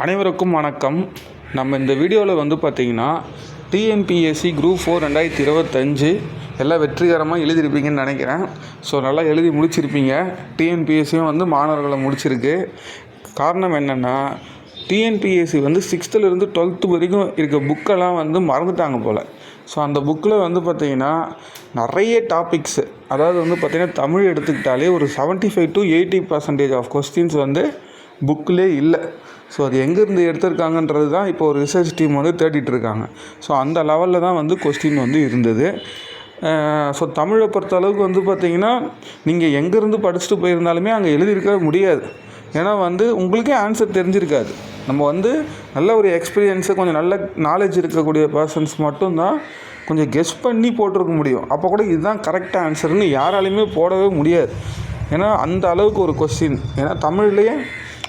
அனைவருக்கும் வணக்கம். நம்ம இந்த வீடியோவில் வந்து பார்த்திங்கன்னா டிஎன்பிஎஸ்சி குரூப் ஃபோர் ரெண்டாயிரத்தி இருபத்தஞ்சு எல்லாம் வெற்றிகரமாக எழுதியிருப்பீங்கன்னு நினைக்கிறேன். ஸோ நல்லா எழுதி முடிச்சிருப்பீங்க. டிஎன்பிஎஸ்சியும் வந்து மாணவர்களை முடிச்சிருக்கு. காரணம் என்னென்னா டிஎன்பிஎஸ்சி வந்து சிக்ஸ்த்துலேருந்து டுவெல்த்து வரைக்கும் இருக்க புக்கெல்லாம் வந்து மறந்துட்டாங்க போல். ஸோ அந்த புக்கில் வந்து பார்த்திங்கன்னா நிறைய டாபிக்ஸு அதாவது வந்து பார்த்திங்கன்னா தமிழ் எடுத்துக்கிட்டாலே ஒரு 75 five to eighty percentage of questions வந்து புக்கிலே இல்லை. ஸோ அது எங்கேருந்து எடுத்திருக்காங்கன்றது தான் இப்போ ஒரு ரிசர்ச் டீம் வந்து தேடிட்டு இருக்காங்க ஸோ அந்த லெவலில் தான் வந்து கொஸ்டின் வந்து இருந்தது. ஸோ தமிழை பொறுத்த அளவுக்கு வந்து பார்த்திங்கன்னா நீங்கள் எங்கேருந்து படிச்சுட்டு போயிருந்தாலுமே அங்கே எழுதியிருக்க முடியாது. ஏன்னா வந்து உங்களுக்கே ஆன்சர் தெரிஞ்சிருக்காது. நம்ம வந்து நல்ல ஒரு எக்ஸ்பீரியன்ஸு கொஞ்சம் நல்ல நாலேஜ் இருக்கக்கூடிய பர்சன்ஸ் மட்டும்தான் கொஞ்சம் கெஸ் பண்ணி போட்டிருக்க முடியும். அப்போ கூட இதுதான் கரெக்ட் ஆன்சர்னு யாராலையுமே போடவே முடியாது. ஏன்னா அந்த அளவுக்கு ஒரு கொஸ்டின் ஏன்னா தமிழ்லேயே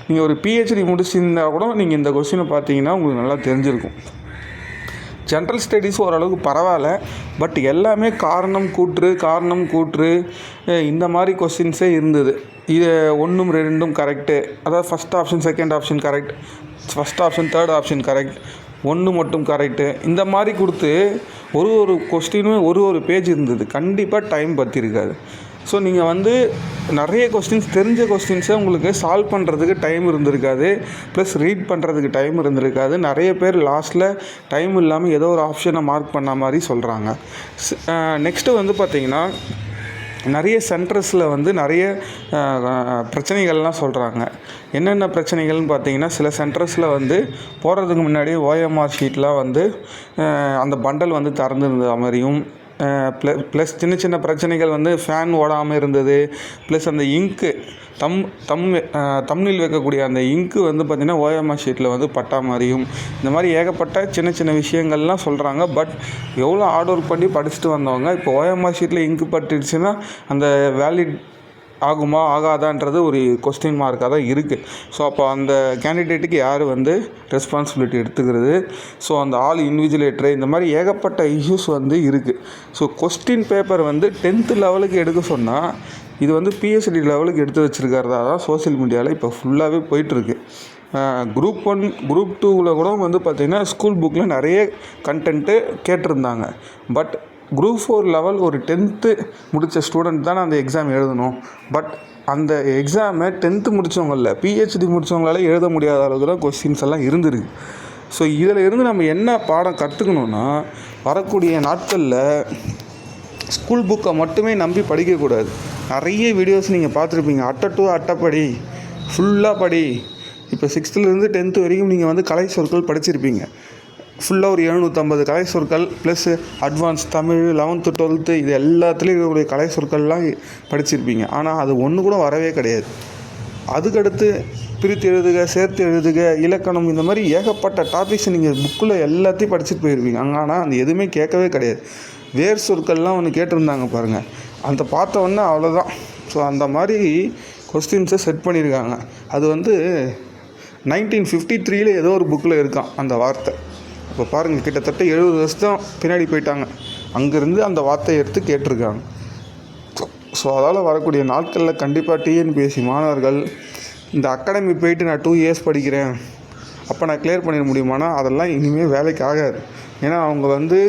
நீங்கள் ஒரு பிஹெச்டி முடிச்சிருந்தா கூட நீங்கள் இந்த கொஸ்டினை பார்த்தீங்கன்னா உங்களுக்கு நல்லா தெரிஞ்சிருக்கும். ஜென்ரல் ஸ்டடீஸ் ஓரளவுக்கு பரவாயில்ல பட் எல்லாமே காரணம் கூற்று காரணம் கூற்று இந்த மாதிரி கொஸ்டின்ஸே இருந்தது. இது ஒன்றும் ரெண்டும் கரெக்டு அதாவது first option second option correct first option third option correct ஒன்று மட்டும் கரெக்டு இந்த மாதிரி கொடுத்து ஒரு ஒரு கொஸ்டினும் ஒரு ஒரு பேஜ் இருந்தது. கண்டிப்பாக டைம் பற்றிருக்காது ஸோ நீங்கள் வந்து நிறைய கொஸ்டின்ஸ் தெரிஞ்ச கொஸ்டின்ஸை உங்களுக்கு சால்வ் பண்ணுறதுக்கு டைம் இருந்திருக்காது. ப்ளஸ் ரீட் பண்ணுறதுக்கு டைம் இருந்திருக்காது. நிறைய பேர் லாஸ்ட்டில் டைம் இல்லாமல் ஏதோ ஒரு ஆப்ஷனை மார்க் பண்ண மாதிரி சொல்கிறாங்க நெக்ஸ்ட்டு வந்து பார்த்திங்கன்னா நிறைய சென்டர்ஸில் வந்து நிறைய பிரச்சனைகள்லாம் சொல்கிறாங்க என்னென்ன பிரச்சனைகள்னு பார்த்தீங்கன்னா சில சென்டர்ஸில் வந்து போகிறதுக்கு முன்னாடி ஓஎம்ஆர் ஷீட்லாம் வந்து அந்த பண்டல் வந்து திறந்துருந்த மாதிரியும் ப்ளஸ் சின்ன சின்ன பிரச்சனைகள் வந்து ஃபேன் ஓடாமல் இருந்தது. ப்ளஸ் அந்த இங்க்கு தம் தம் தம்னில் வைக்கக்கூடிய அந்த இங்க்கு வந்து பார்த்திங்கன்னா ஓஎம்ஆர் ஷீட்டில் வந்து பட்டா மாதிரியும் இந்த மாதிரி ஏகப்பட்ட சின்ன சின்ன விஷயங்கள்லாம் சொல்கிறாங்க பட் எவ்வளோ ஹார்ட் ஒர்க் பண்ணி படிச்சுட்டு வந்தவங்க இப்போ ஓஎம்ஆர் ஷீட்டில் இங்கு பட்டுடுச்சுன்னா அந்த வேலிட் ஆகுமா ஆகாதான்றது ஒரு கொஸ்டின் மார்க்காக தான் இருக்குது ஸோ அப்போ அந்த கேண்டிடேட்டுக்கு யார் வந்து ரெஸ்பான்சிபிலிட்டி எடுத்துக்கிறது? ஸோ அந்த ஆல் இன்விஜிலேட்டரு இந்த மாதிரி ஏகப்பட்ட இஷ்யூஸ் வந்து இருக்குது ஸோ கொஸ்டின் பேப்பர் வந்து டென்த்து லெவலுக்கு எடுக்க சொன்னால் இது வந்து பிஎஸ்டி லெவலுக்கு எடுத்து வச்சுருக்கிறதா தான் சோஷியல் மீடியாவில் இப்போ ஃபுல்லாகவே போயிட்டுருக்கு. குரூப் ஒன் குரூப் டூவில் கூட வந்து பார்த்திங்கன்னா ஸ்கூல் புக்கில் நிறைய கண்டென்ட்டு கேட்டிருந்தாங்க. பட் குரூப் ஃபோர் லெவல் ஒரு டென்த்து முடித்த ஸ்டூடெண்ட் தான் அந்த எக்ஸாம் எழுதணும். பட் அந்த எக்ஸாமை டென்த்து முடித்தவங்களில் பிஹெச்டி முடித்தவங்களால எழுத முடியாத அளவுக்கு தான் கொஸ்டின்ஸ் எல்லாம் இருந்திருக்கு. ஸோ இதில் இருந்து நம்ம என்ன பாடம் கற்றுக்கணுன்னா வரக்கூடிய நாட்களில் ஸ்கூல் புக்கை மட்டுமே நம்பி படிக்கக்கூடாது நிறைய வீடியோஸ் நீங்கள் பார்த்துருப்பீங்க. அட்டை டூ அட்டைப்படி ஃபுல்லாக படி. இப்போ சிக்ஸ்த்துலேருந்து டென்த்து வரைக்கும் நீங்கள் வந்து கலை சொற்கள் படிச்சிருப்பீங்க. ஃபுல்லாக ஒரு எழுநூற்றம்பது கலை சொற்கள் plus advance Tamil eleventh twelfth இது எல்லாத்துலேயும் இருக்கக்கூடிய கலை சொற்கள்லாம் படிச்சிருப்பீங்க. ஆனால் அது ஒன்று கூட வரவே கிடையாது. அதுக்கடுத்து பிரித்து எழுதுக சேர்த்து எழுதுக இலக்கணம் இந்த மாதிரி ஏகப்பட்ட டாபிக்ஸ் நீங்கள் புக்கில் எல்லாத்தையும் படிச்சுட்டு போயிருப்பீங்க. அங்கே ஆனால் அந்த எதுவுமே கேட்கவே கிடையாது. வேர் சொற்கள்லாம் ஒன்று கேட்டிருந்தாங்க பாருங்கள் அந்த பார்த்த உடனே அவ்வளோதான் ஸோ அந்த மாதிரி கொஸ்டின்ஸை செட் பண்ணியிருக்காங்க. அது வந்து நைன்டீன் ஃபிஃப்டி த்ரீயில் ஏதோ ஒரு புக்கில் இருக்கான் அந்த வார்த்தை. இப்போ பாருங்கள் கிட்டத்தட்ட எழுபது வருஷம் பின்னாடி போயிட்டாங்க. அங்கேருந்து அந்த வார்த்தையை எடுத்து கேட்டிருக்காங்க. ஸோ அதால் வரக்கூடிய நாட்களில் கண்டிப்பாக டிஎன்பிஎஸ்சி மாணவர்கள் இந்த அகாடமி போயிட்டு நான் டூ இயர்ஸ் படிக்கிறேன். அப்போ நான் கிளியர் பண்ணிட முடியுமானா அதெல்லாம் இனிமேல் வேலைக்கு ஆகாது. ஏன்னா அவங்க வந்து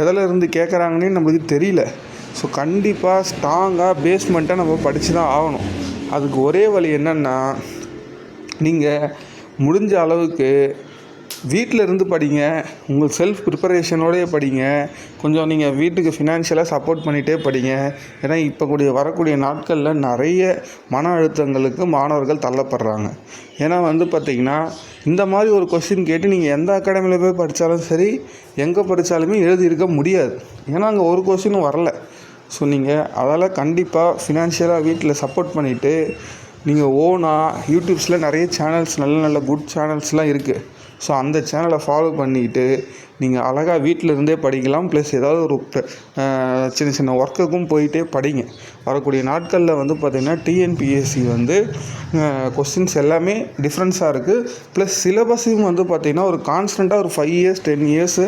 எதில் இருந்து கேட்குறாங்கன்னே நம்மளுக்கு தெரியல. ஸோ கண்டிப்பாக ஸ்ட்ராங்காக பேஸ்மெண்ட்டாக நம்ம படித்து தான் ஆகணும். அதுக்கு ஒரே வழி என்னென்னா நீங்கள் முடிஞ்ச அளவுக்கு வீட்டில் இருந்து படிங்க. உங்கள் செல்ஃப் ப்ரிப்பரேஷனோடையே படிங்க. கொஞ்சம் நீங்கள் வீட்டுக்கு ஃபினான்ஷியலாக சப்போர்ட் பண்ணிகிட்டே படிங்க. ஏன்னா இப்போ கூடிய வரக்கூடிய நாட்களில் நிறைய மன அழுத்தங்களுக்கு மாணவர்கள் தள்ளப்படுறாங்க. ஏன்னா வந்து பார்த்திங்கன்னா இந்த மாதிரி ஒரு கொஸ்டின் கேட்டு நீங்கள் எந்த அகாடமியில் போய் படித்தாலும் சரி எங்கே படித்தாலுமே எழுதியிருக்க முடியாது. ஏன்னா அங்கே ஒரு கொஸ்டினும் வரல. ஸோ நீங்கள் அதால் கண்டிப்பாக ஃபினான்ஷியலாக வீட்டில் சப்போர்ட் பண்ணிவிட்டு நீங்கள் ஓனாக யூடியூப்ஸில் நிறைய சேனல்ஸ் நல்ல நல்ல குட் சேனல்ஸ்லாம் இருக்குது ஸோ அந்த சேனலை ஃபாலோ பண்ணிக்கிட்டு நீங்கள் அழகாக வீட்டில் இருந்தே படிக்கலாம். ப்ளஸ் ஏதாவது ஒரு சின்ன சின்ன ஒர்க்குக்கும் போயிட்டே படிங்க. வரக்கூடிய நாட்களில் வந்து பார்த்திங்கன்னா டிஎன்பிஎஸ்சி வந்து கொஸ்டின்ஸ் எல்லாமே டிஃப்ரென்ஸாக இருக்குது ப்ளஸ் சிலபஸையும் வந்து பார்த்திங்கன்னா ஒரு கான்ஸ்டண்ட்டாக ஒரு five years ten years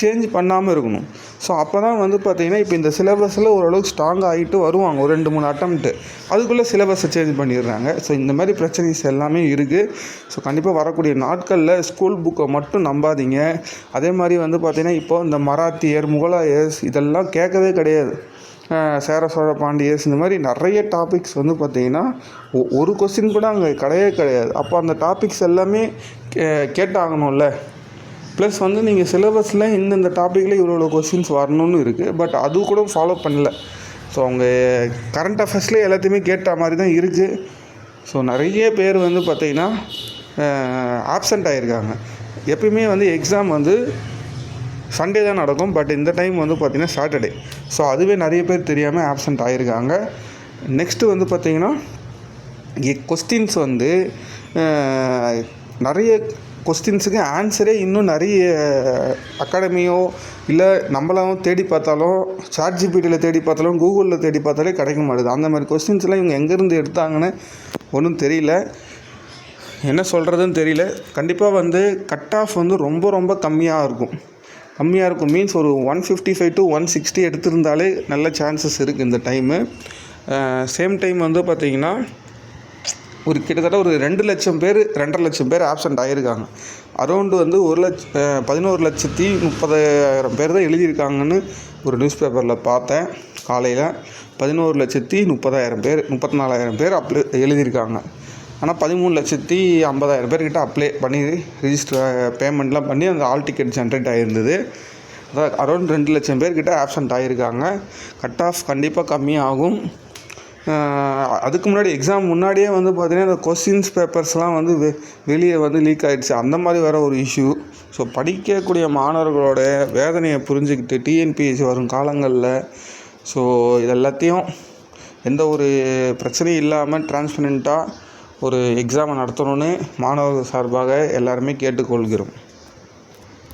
change பண்ணாமல் இருக்கணும். ஸோ அப்போ தான் வந்து பார்த்திங்கன்னா இப்போ இந்த சிலபஸில் ஓரளவுக்கு ஸ்ட்ராங் ஆகிட்டு வருவாங்க. ஒரு ரெண்டு மூணு அட்டம்ப்ட்டு அதுக்குள்ளே சிலபஸை சேஞ்ச் பண்ணிடுறாங்க. ஸோ இந்த மாதிரி பிரச்சனைஸ் எல்லாமே இருக்குது ஸோ கண்டிப்பாக வரக்கூடிய நாட்களில் ஸ்கூல் புக்கை மட்டும் நம்பாதீங்க. அதே மாதிரி வந்து பார்த்திங்கன்னா இப்போ இந்த மராத்தியர் முகலாயர்ஸ் இதெல்லாம் கேட்கவே கிடையாது. சேர சோழ பாண்டியர்ஸ் இந்த மாதிரி நிறைய டாபிக்ஸ் வந்து பார்த்திங்கன்னா ஒரு கொஸ்டின் கூட அங்கே கிடையவே கிடையாது. அப்போ அந்த டாபிக்ஸ் எல்லாமே கே கேட்டாகணும்ல. ப்ளஸ் வந்து நீங்கள் சிலபஸில் இந்தந்த டாப்பிக்கில் இவ்வளோ இவ்வளோ கொஸ்டின்ஸ் வரணும்னு இருக்குது பட் அது கூட ஃபாலோ பண்ணல. ஸோ அவங்க கரண்ட் அஃபேர்ஸ்லேயே எல்லாத்தையுமே கேட்ட மாதிரி தான் இருக்குது ஸோ நிறைய பேர் வந்து பார்த்திங்கன்னா ஆப்சண்ட் ஆகியிருக்காங்க எப்பயுமே வந்து எக்ஸாம் வந்து சண்டே தான் நடக்கும். பட் இந்த டைம் வந்து பார்த்திங்கன்னா சாட்டர்டே ஸோ அதுவே நிறைய பேர் தெரியாமல் ஆப்சண்ட் ஆகியிருக்காங்க நெக்ஸ்ட்டு வந்து பார்த்திங்கன்னா கொஸ்டின்ஸ் வந்து நிறைய கொஸ்டின்ஸுக்கு ஆன்சரே இன்னும் நிறைய அகாடமியோ இல்லை நம்மளாவும் தேடி பார்த்தாலும் சாட் ஜிபிடியில் தேடி பார்த்தாலும் கூகுளில் தேடி பார்த்தாலே கிடைக்க மாட்டுது. அந்த மாதிரி கொஸ்டின்ஸ்லாம் இவங்க எங்கேருந்து எடுத்தாங்கன்னு ஒன்றும் தெரியல. என்ன சொல்கிறதுன்னு தெரியல. கண்டிப்பாக வந்து கட் ஆஃப் வந்து ரொம்ப ரொம்ப கம்மியாக இருக்கும். கம்மியாக இருக்கும். மீன்ஸ் ஒரு one fifty five to one sixty எடுத்திருந்தாலே நல்ல சான்சஸ் இருக்குது இந்த டைமு சேம் டைம் வந்து பார்த்திங்கன்னா ஒரு கிட்டத்தட்ட ஒரு ரெண்டு லட்சம் பேர் ரெண்டரை லட்சம் பேர் ஆப்சண்ட் ஆகியிருக்காங்க அரௌண்டு வந்து ஒரு லட்ச பதினோரு லட்சத்தி முப்பதாயிரம் பேர் தான் எழுதியிருக்காங்கன்னு ஒரு நியூஸ் பேப்பரில் பார்த்தேன் காலையில். பதினோரு லட்சத்தி முப்பதாயிரம் பேர் முப்பத்தி நாலாயிரம் பேர் அப்ளை எழுதியிருக்காங்க. ஆனால் பதிமூணு லட்சத்தி ஐம்பதாயிரம் பேர்கிட்ட அப்ளை பண்ணி ரிஜிஸ்டர் பேமெண்ட்லாம் பண்ணி அந்த ஆல் டிக்கெட் ஜென்ரேட் ஆகிருந்தது அதாவது அரௌண்ட் ரெண்டு லட்சம் பேர்கிட்ட ஆப்சண்ட் ஆகியிருக்காங்க கட் ஆஃப் கண்டிப்பாக கம்மியாகும். அதுக்கு முன்னாடி எக்ஸாம் முன்னாடியே வந்து பார்த்தீங்கன்னா இந்த கொஸ்டின்ஸ் பேப்பர்ஸ்லாம் வந்து வெ வெளியே வந்து லீக் ஆகிடுச்சு அந்த மாதிரி வேறு ஒரு இஷ்யூ ஸோ படிக்கக்கூடிய மாணவர்களோட வேதனையை புரிஞ்சுக்கிட்டு டிஎன்பிஎஸ்சி வரும் காலங்களில் ஸோ இது எல்லாத்தையும் எந்த ஒரு பிரச்சனையும் இல்லாமல் டிரான்ஸ்பரண்ட்டாக ஒரு எக்ஸாமை நடத்தணும்னு மாணவர்கள் சார்பாக எல்லாருமே கேட்டுக்கொள்கிறோம்.